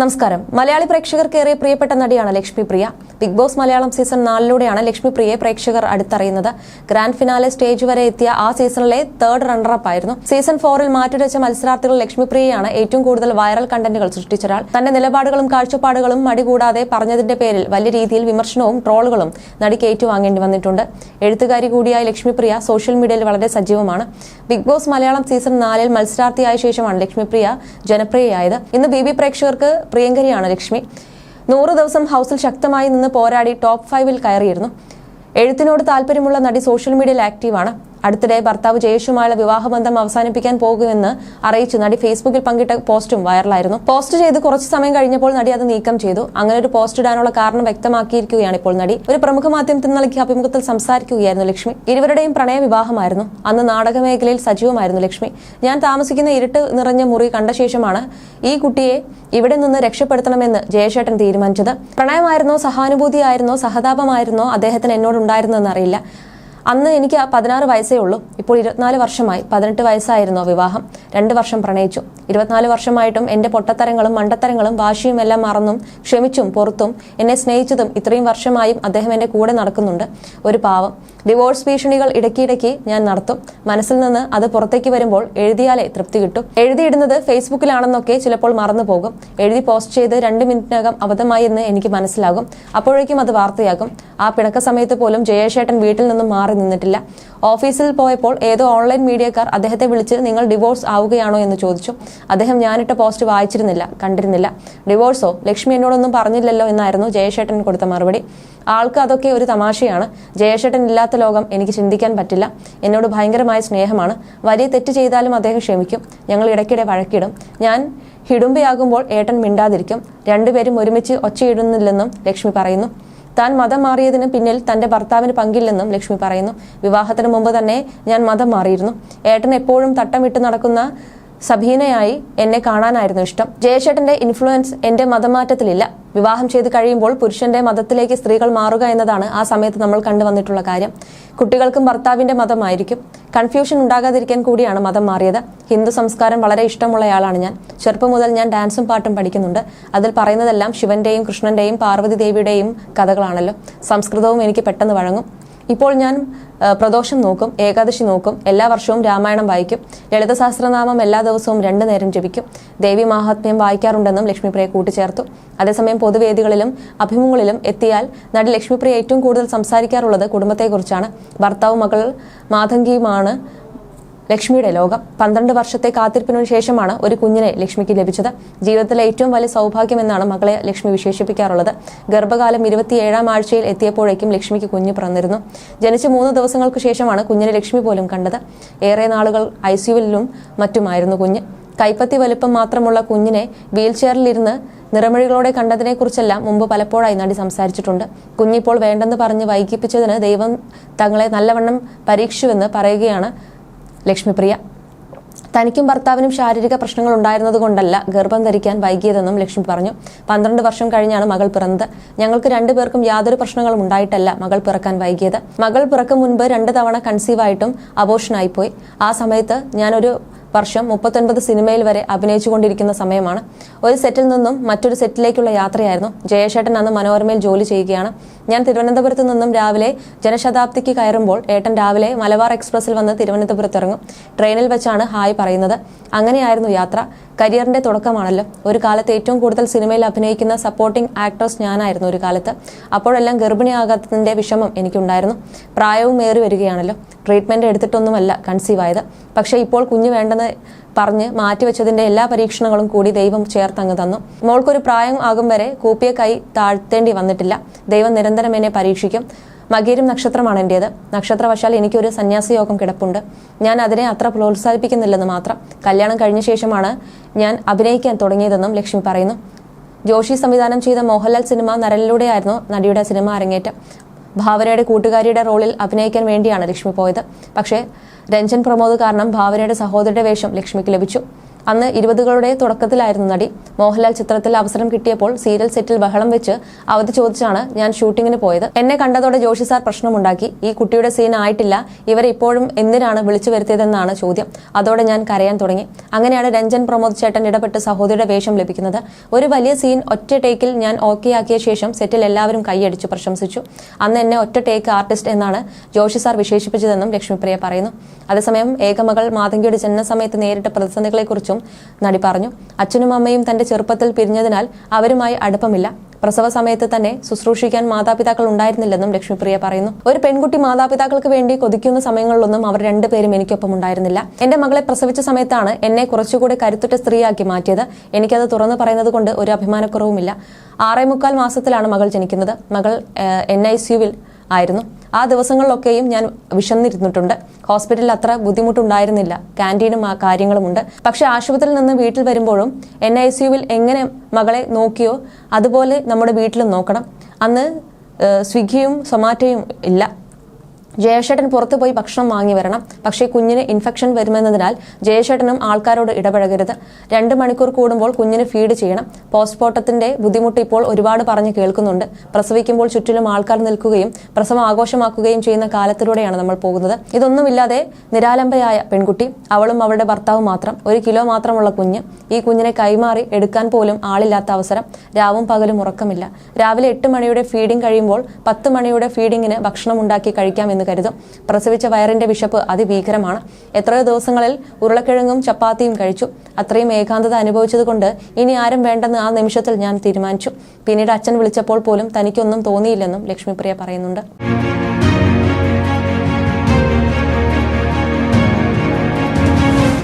നമസ്കാരം. മലയാളി പ്രേക്ഷകർക്കേറെ പ്രിയപ്പെട്ട നടിയാണ് Lakshmi Priya big boss Malayalam season നാലിലൂടെയാണ് Lakshmi പ്രിയയെ പ്രേക്ഷകർ അടുത്തറിയുന്നത്. ഗ്രാൻഡ് ഫിനാലെ സ്റ്റേജ് വരെ എത്തിയ ആ സീസണിലെ തേർഡ് റണ്ണറപ്പ് ആയിരുന്നു. സീസൺ ഫോറിൽ മാറ്റുരച്ച മത്സരാർത്ഥികൾ ലക്ഷ്മി പ്രിയയാണ് ഏറ്റവും കൂടുതൽ വൈറൽ കണ്ടന്റുകൾ സൃഷ്ടിച്ചൊരാൾ തന്റെ നിലപാടുകളും കാഴ്ചപ്പാടുകളും മടികൂടാതെ പറഞ്ഞതിന്റെ പേരിൽ വലിയ രീതിയിൽ വിമർശനവും ട്രോളുകളും നടിക്ക് ഏറ്റുവാങ്ങേണ്ടി വന്നിട്ടുണ്ട്. എഴുത്തുകാരി കൂടിയായ ലക്ഷ്മി പ്രിയ സോഷ്യൽ മീഡിയയിൽ വളരെ സജീവമാണ്. ബിഗ് ബോസ് മലയാളം സീസൺ നാലിൽ മത്സരാർത്ഥിയായ ശേഷമാണ് ലക്ഷ്മി പ്രിയ ജനപ്രിയയായത്. ഇന്ന് ബി ബി പ്രേക്ഷകർക്ക് പ്രിയങ്കരിയാണ് ലക്ഷ്മി. നൂറ് ദിവസം ഹൗസിൽ ശക്തമായി നിന്ന് പോരാടി ടോപ്പ് ഫൈവിൽ കയറിയിരുന്നു. എഴുത്തിനോട് താല്പര്യമുള്ള നടി സോഷ്യൽ മീഡിയയിൽ ആക്റ്റീവാണ്. അടുത്തിടെ ഭർത്താവ് ജയേഷുമായുള്ള വിവാഹബന്ധം അവസാനിപ്പിക്കാൻ പോകുമെന്ന് അറിയിച്ച്. നടി ഫേസ്ബുക്കിൽ പങ്കിട്ട പോസ്റ്റും വൈറലായിരുന്നു. പോസ്റ്റ് ചെയ്ത് കുറച്ച് സമയം കഴിഞ്ഞപ്പോൾ നടി അത് നീക്കം ചെയ്തു. അങ്ങനെ ഒരു പോസ്റ്റ് ഇടാനുള്ള കാരണം വ്യക്തമാക്കിയിരിക്കുകയാണ് ഇപ്പോൾ നടി. ഒരു പ്രമുഖ മാധ്യമത്തിന് നൽകിയ അഭിമുഖത്തിൽ സംസാരിക്കുകയായിരുന്നു ലക്ഷ്മി. ഇരുവരുടെയും പ്രണയ വിവാഹമായിരുന്നു. അന്ന് നാടക മേഖലയിൽ സജീവമായിരുന്നു ലക്ഷ്മി. ഞാൻ താമസിക്കുന്ന ഇരുട്ട് നിറഞ്ഞ മുറി കണ്ട ശേഷമാണ് ഈ കുട്ടിയെ ഇവിടെ നിന്ന് രക്ഷപ്പെടുത്തണമെന്ന് ജയശേട്ടൻ തീരുമാനിച്ചത്. പ്രണയമായിരുന്നോ സഹാനുഭൂതിയായിരുന്നോ സഹതാപമായിരുന്നോ അദ്ദേഹത്തിന് എന്നോടുണ്ടായിരുന്നെന്ന് അറിയില്ല. അന്ന് എനിക്ക് പതിനാറ് വയസ്സേ ഉള്ളൂ. ഇപ്പോൾ ഇരുപത്തിനാല് വർഷമായി. പതിനെട്ട് വയസ്സായിരുന്നു വിവാഹം. രണ്ട് വർഷം പ്രണയിച്ചു. ഇരുപത്തിനാല് വർഷമായിട്ടും എന്റെ പൊട്ടത്തരങ്ങളും മണ്ടത്തരങ്ങളും വാശിയും എല്ലാം മറന്നും ക്ഷമിച്ചും പുറത്തും എന്നെ സ്നേഹിച്ചതും ഇത്രയും വർഷമായും അദ്ദേഹം എന്റെ കൂടെ നടക്കുന്നുണ്ട്. ഒരു പാവം. ഡിവോഴ്സ് ഭീഷണികൾ ഇടയ്ക്കിടയ്ക്ക് ഞാൻ നടത്തും. മനസ്സിൽ നിന്ന് അത് പുറത്തേക്ക് വരുമ്പോൾ എഴുതിയാലേ തൃപ്തി കിട്ടും. എഴുതിയിടുന്നത് ഫേസ്ബുക്കിലാണെന്നൊക്കെ ചിലപ്പോൾ മറന്നു പോകും. എഴുതി പോസ്റ്റ് ചെയ്ത് രണ്ട് മിനിറ്റിനകം അബദ്ധമായി എന്ന് എനിക്ക് മനസ്സിലാകും. അപ്പോഴേക്കും അത് വാർത്തയാകും. ആ പിണക്ക സമയത്ത് പോലും ജയേഷേട്ടൻ വീട്ടിൽ നിന്നും മാറി നിന്നിട്ടില്ല. ഓഫീസിൽ പോയപ്പോൾ ഏതോ ഓൺലൈൻ മീഡിയക്കാർ അദ്ദേഹത്തെ വിളിച്ച് നിങ്ങൾ ഡിവോഴ്സ് ആവുകയാണോ എന്ന് ചോദിച്ചു. അദ്ദേഹം ഞാനിട്ട പോസ്റ്റ് വായിച്ചിരുന്നില്ല കണ്ടിരുന്നില്ല. ഡിവോഴ്സോ? ലക്ഷ്മി എന്നോടൊന്നും പറഞ്ഞില്ലല്ലോ എന്നായിരുന്നു ജയശേട്ടൻ കൊടുത്ത മറുപടി. ആൾക്ക് അതൊക്കെ ഒരു തമാശയാണ്. ജയശേട്ടൻ ഇല്ലാത്ത ലോകം എനിക്ക് ചിന്തിക്കാൻ പറ്റില്ല. എന്നോട് ഭയങ്കരമായ സ്നേഹമാണ്. വലിയ തെറ്റ് ചെയ്താലും അദ്ദേഹം ക്ഷമിക്കും. ഞങ്ങൾ ഇടയ്ക്കിടെ വഴക്കിടും. ഞാൻ ഹിടുമ്പയാകുമ്പോൾ ഏട്ടൻ മിണ്ടാതിരിക്കും. രണ്ടുപേരും ഒരുമിച്ച് ഒച്ചയിടുന്നില്ലെന്നും ലക്ഷ്മി പറയുന്നു. താൻ മതം മാറിയതിന് പിന്നിൽ തന്റെ ഭർത്താവിന് പങ്കില്ലെന്നും ലക്ഷ്മി പറയുന്നു. വിവാഹത്തിന് മുമ്പ് തന്നെ ഞാൻ മതം മാറിയിരുന്നു. ഏട്ടൻ എപ്പോഴും തട്ടമിട്ട് നടക്കുന്ന സബീനയായി എന്നെ കാണാനായിരുന്നു ഇഷ്ടം. ജയശേട്ടന്റെ ഇൻഫ്ലുവൻസ് എന്റെ മതമാറ്റത്തിലില്ല. വിവാഹം ചെയ്ത് കഴിയുമ്പോൾ പുരുഷന്റെ മതത്തിലേക്ക് സ്ത്രീകൾ മാറുക എന്നതാണ് ആ സമയത്ത് നമ്മൾ കണ്ടുവന്നിട്ടുള്ള കാര്യം. കുട്ടികൾക്കും ഭർത്താവിന്റെ മതമായിരിക്കും. കൺഫ്യൂഷൻ ഉണ്ടാകാതിരിക്കാൻ കൂടിയാണ് മതം മാറിയത്. ഹിന്ദു സംസ്കാരം വളരെ ഇഷ്ടമുള്ളയാളാണ് ഞാൻ. ചെറുപ്പം മുതൽ ഞാൻ ഡാൻസും പാട്ടും പഠിക്കുന്നുണ്ട്. അതിൽ പറയുന്നതെല്ലാം ശിവന്റെയും കൃഷ്ണന്റെയും പാർവതി ദേവിയുടെയും കഥകളാണല്ലോ. സംസ്കൃതവും എനിക്ക് പെട്ടെന്ന് വഴങ്ങും. ഇപ്പോൾ ഞാൻ പ്രദോഷം നോക്കും ഏകാദശി നോക്കും എല്ലാ വർഷവും രാമായണം വായിക്കും ലളിത സഹസ്രനാമം എല്ലാ ദിവസവും രണ്ടു നേരം ജപിക്കും ദേവി മാഹാത്മ്യം വായിക്കാറുണ്ടെന്നും ലക്ഷ്മിപ്രിയ കൂട്ടിച്ചേർത്തു. അതേസമയം പൊതുവേദികളിലും അഭിമുഖങ്ങളിലും എത്തിയാൽ നടി ലക്ഷ്മിപ്രിയ ഏറ്റവും കൂടുതൽ സംസാരിക്കാറുള്ളത് കുടുംബത്തെക്കുറിച്ചാണ്. ഭർത്താവ് മകൾ മാതങ്കിയുമാണ് ലക്ഷ്മിയുടെ ലോകം. പന്ത്രണ്ട് വർഷത്തെ കാത്തിരിപ്പിനു ശേഷമാണ് ഒരു കുഞ്ഞിനെ ലക്ഷ്മിക്ക് ലഭിച്ചത്. ജീവിതത്തിലെ ഏറ്റവും വലിയ സൗഭാഗ്യമെന്നാണ് മകളെ ലക്ഷ്മി വിശേഷിപ്പിക്കാറുള്ളത്. ഗർഭകാലം ഇരുപത്തിയേഴാം ആഴ്ചയിൽ എത്തിയപ്പോഴേക്കും ലക്ഷ്മിക്ക് കുഞ്ഞ് പിറന്നിരുന്നു. ജനിച്ച് മൂന്ന് ദിവസങ്ങൾക്ക് ശേഷമാണ് കുഞ്ഞിനെ ലക്ഷ്മി പോലും കണ്ടത്. ഏറെ നാളുകൾ ഐ സിയുവിലും മറ്റുമായിരുന്നു കുഞ്ഞ്. കൈപ്പത്തി വലുപ്പം മാത്രമുള്ള കുഞ്ഞിനെ വീൽചെയറിലിരുന്ന് നിറമൊഴികളോടെ കണ്ടതിനെക്കുറിച്ചെല്ലാം മുമ്പ് പലപ്പോഴായി നടി സംസാരിച്ചിട്ടുണ്ട്. കുഞ്ഞിപ്പോൾ വേണ്ടെന്ന് പറഞ്ഞ് വൈകിപ്പിച്ചതിന് ദൈവം തങ്ങളെ നല്ലവണ്ണം പരീക്ഷിച്ചുവെന്ന് പറയുകയാണ് ലക്ഷ്മിപ്രിയ. തനിക്കും ഭർത്താവിനും ശാരീരിക പ്രശ്നങ്ങൾ ഉണ്ടായിരുന്നതുകൊണ്ടല്ല ഗർഭം ധരിക്കാൻ വൈകിയതെന്നും ലക്ഷ്മി പറഞ്ഞു. പന്ത്രണ്ട് വർഷം കഴിഞ്ഞാണ് മകൾ പിറന്നത്. ഞങ്ങൾക്ക് രണ്ടുപേർക്കും യാതൊരു പ്രശ്നങ്ങളും ഉണ്ടായിട്ടല്ല മകൾ പിറക്കാൻ വൈകിയത്. മകൾ പിറക്കും മുൻപ് രണ്ട് തവണ കൺസീവായിട്ടും അബോഷനായിപ്പോയി ആ സമയത്ത് ഞാനൊരു വർഷം മുപ്പത്തൊൻപത് സിനിമയിൽ വരെ അഭിനയിച്ചുകൊണ്ടിരിക്കുന്ന സമയമാണ്. ഒരു സെറ്റിൽ നിന്നും മറ്റൊരു സെറ്റിലേക്കുള്ള യാത്രയായിരുന്നു. ജയശേട്ടൻ അന്ന് മനോരമയിൽ ജോലി ചെയ്യുകയാണ്. ഞാൻ തിരുവനന്തപുരത്ത് നിന്നും രാവിലെ ജനശതാബ്ദിക്ക് കയറുമ്പോൾ ഏട്ടൻ രാവിലെ മലബാർ എക്സ്പ്രസിൽ വന്ന് തിരുവനന്തപുരത്ത് ഇറങ്ങും ട്രെയിനിൽ വെച്ചാണ് ഹായ് പറയുന്നത്. അങ്ങനെയായിരുന്നു യാത്ര. കരിയറിന്റെ തുടക്കമാണല്ലോ. ഒരു കാലത്ത് ഏറ്റവും കൂടുതൽ സിനിമയിൽ അഭിനയിക്കുന്ന സപ്പോർട്ടിംഗ് ആക്ട്രസ് ഞാനായിരുന്നു ഒരു കാലത്ത്. അപ്പോഴെല്ലാം ഗർഭിണിയാകാത്തതിന്റെ വിഷമം എനിക്കുണ്ടായിരുന്നു. പ്രായവും ഏറി വരികയാണല്ലോ. ട്രീറ്റ്മെന്റ് എടുത്തിട്ടൊന്നുമല്ല കൺസീവ് ആയത്. പക്ഷേ ഇപ്പോൾ കുഞ്ഞ് വേണ്ടെന്ന് പറഞ്ഞ് മാറ്റിവെച്ചതിന്റെ എല്ലാ പരീക്ഷണങ്ങളും കൂടി ദൈവം ചേർത്തങ്ങ് തന്നു. മോൾക്കൊരു പ്രായം ആകും വരെ കൂപ്പിയ കൈ താഴ്ത്തേണ്ടി വന്നിട്ടില്ല. ദൈവം നിരന്തരം എന്നെ പരീക്ഷിക്കും. മകീരം നക്ഷത്രമാണ് എന്റെത് നക്ഷത്രവശാൽ എനിക്കൊരു സന്യാസി യോഗം കിടപ്പുണ്ട്. ഞാൻ അതിനെ അത്ര പ്രോത്സാഹിപ്പിക്കുന്നില്ലെന്ന് മാത്രം. കല്യാണം കഴിഞ്ഞ ശേഷമാണ് ഞാൻ അഭിനയിക്കാൻ തുടങ്ങിയതെന്നും ലക്ഷ്മി പറയുന്നു. ജോഷി സംവിധാനം ചെയ്ത മോഹൻലാൽ സിനിമ നരലിലൂടെയായിരുന്നു നടിയുടെ സിനിമ അരങ്ങേറ്റം. ഭാവനയുടെ കൂട്ടുകാരിയുടെ റോളിൽ അഭിനയിക്കാൻ വേണ്ടിയാണ് ലക്ഷ്മി പോയത്. പക്ഷേ രഞ്ജൻ പ്രമോദ് കാരണം ഭാവനയുടെ സഹോദരിയുടെ വേഷം ലക്ഷ്മിക്ക് ലഭിച്ചു. അന്ന് ഇരുപതുകളുടെ തുടക്കത്തിലായിരുന്നു നടി. മോഹൻലാൽ ചിത്രത്തിൽ അവസരം കിട്ടിയപ്പോൾ സീരിയൽ സെറ്റിൽ ബഹളം വെച്ച് അവധി ചോദിച്ചാണ് ഞാൻ ഷൂട്ടിങ്ങിന് പോയത്. എന്നെ കണ്ടതോടെ ജോഷി സാർ പ്രശ്നമുണ്ടാക്കി. ഈ കുട്ടിയുടെ സീൻ ആയിട്ടില്ല. ഇവരെ ഇപ്പോഴും എന്തിനാണ് വിളിച്ചു വരുത്തിയതെന്നാണ് ചോദ്യം. അതോടെ ഞാൻ കരയാൻ തുടങ്ങി. അങ്ങനെയാണ് രഞ്ജൻ പ്രമോദ് ചേട്ടൻ ഇടപെട്ട് സഹോദരിയുടെ വേഷം ലഭിക്കുന്നത്. ഒരു വലിയ സീൻ ഒറ്റ ടേക്കിൽ ഞാൻ ഓക്കെ ആക്കിയ ശേഷം സെറ്റിൽ എല്ലാവരും കൈയടിച്ചു പ്രശംസിച്ചു. അന്ന് എന്നെ ഒറ്റ ടേക്ക് ആർട്ടിസ്റ്റ് എന്നാണ് ജോഷി സാർ വിശേഷിപ്പിച്ചതെന്നും ലക്ഷ്മിപ്രിയ പറയുന്നു. അതേസമയം ഏകമകൾ മാതങ്കിയുടെ ജനനസമയത്ത് നേരിട്ട പ്രതിസന്ധികളെക്കുറിച്ചും നടി പറഞ്ഞു. അച്ഛനും അമ്മയും തന്റെ ചെറുപ്പത്തിൽ പിരിഞ്ഞതിനാൽ അവരുമായി അടുപ്പമില്ല. പ്രസവ സമയത്ത് തന്നെ ശുശ്രൂഷിക്കാൻ മാതാപിതാക്കൾ ഉണ്ടായിരുന്നില്ലെന്നും ലക്ഷ്മിപ്രിയ പറയുന്നു. ഒരു പെൺകുട്ടി മാതാപിതാക്കൾക്ക് വേണ്ടി കൊതിക്കുന്ന സമയങ്ങളിലൊന്നും അവർ രണ്ടുപേരും എനിക്കൊപ്പം ഉണ്ടായിരുന്നില്ല. എന്റെ മകളെ പ്രസവിച്ച സമയത്താണ് എന്നെ കുറച്ചുകൂടി കരുത്തുറ്റ സ്ത്രീയാക്കി മാറ്റിയത്. എനിക്കത് തുറന്നു പറയുന്നത് കൊണ്ട് ഒരു അഭിമാനക്കുറവുമില്ല. ആറേ മുക്കാൽ മാസത്തിലാണ് മകൾ ജനിക്കുന്നത്. മകൾ എൻ ഐ സിയുവിൽ ആയിരുന്നു. ആ ദിവസങ്ങളിലൊക്കെയും ഞാൻ വിശന്നിരുന്നിട്ടുണ്ട്. ഹോസ്പിറ്റലിൽ അത്ര ബുദ്ധിമുട്ടുണ്ടായിരുന്നില്ല. ക്യാന്റീനും ആ കാര്യങ്ങളുമുണ്ട്. പക്ഷേ ആശുപത്രിയിൽ നിന്ന് വീട്ടിൽ വരുമ്പോഴും എൻ ഐ സിയുവിൽ എങ്ങനെ മകളെ നോക്കിയോ അതുപോലെ നമ്മുടെ വീട്ടിലും നോക്കണം. അന്ന് സ്വിഗ്ഗിയും സൊമാറ്റോയും ഇല്ല. ജയശേട്ടൻ പുറത്തു പോയി ഭക്ഷണം വാങ്ങി വരണം. പക്ഷേ കുഞ്ഞിന് ഇൻഫെക്ഷൻ വരുമെന്നതിനാൽ ജയശേട്ടനും ആൾക്കാരോട് ഇടപഴകരുത്. രണ്ട് മണിക്കൂർ കൂടുമ്പോൾ കുഞ്ഞിന് ഫീഡ് ചെയ്യണം. പോസ്റ്റ്മോർട്ടത്തിന്റെ ബുദ്ധിമുട്ട് ഇപ്പോൾ ഒരുപാട് പറഞ്ഞ് കേൾക്കുന്നുണ്ട്. പ്രസവിക്കുമ്പോൾ ചുറ്റിലും ആൾക്കാർ നിൽക്കുകയും പ്രസവം ആഘോഷമാക്കുകയും ചെയ്യുന്ന കാലത്തിലൂടെയാണ് നമ്മൾ പോകുന്നത്. ഇതൊന്നുമില്ലാതെ നിരാലംബയായ പെൺകുട്ടി അവളും അവളുടെ ഭർത്താവും മാത്രം ഒരു കിലോ മാത്രമുള്ള കുഞ്ഞ്. ഈ കുഞ്ഞിനെ കൈമാറി എടുക്കാൻ പോലും ആളില്ലാത്ത അവസരം. രാവും പകലും ഉറക്കമില്ല. രാവിലെ എട്ട് മണിയുടെ ഫീഡിംഗ് കഴിയുമ്പോൾ പത്ത് മണിയുടെ ഫീഡിങ്ങിന് ഭക്ഷണം ഉണ്ടാക്കി കഴിക്കാം എന്ന് കരുതും. പ്രസവിച്ച വയറിന്റെ വിശപ്പ് അതിഭീകരമാണ്. എത്രയോ ദിവസങ്ങളിൽ ഉരുളക്കിഴങ്ങും ചപ്പാത്തിയും കഴിച്ചു. അത്രയും ഏകാന്തത അനുഭവിച്ചതുകൊണ്ട് ഇനി ആരും വേണ്ടെന്ന് ആ നിമിഷത്തിൽ ഞാൻ തീരുമാനിച്ചു. പിന്നീട് അച്ഛൻ വിളിച്ചപ്പോൾ പോലും തനിക്കൊന്നും തോന്നിയില്ലെന്നും ലക്ഷ്മിപ്രിയ പറയുന്നുണ്ട്.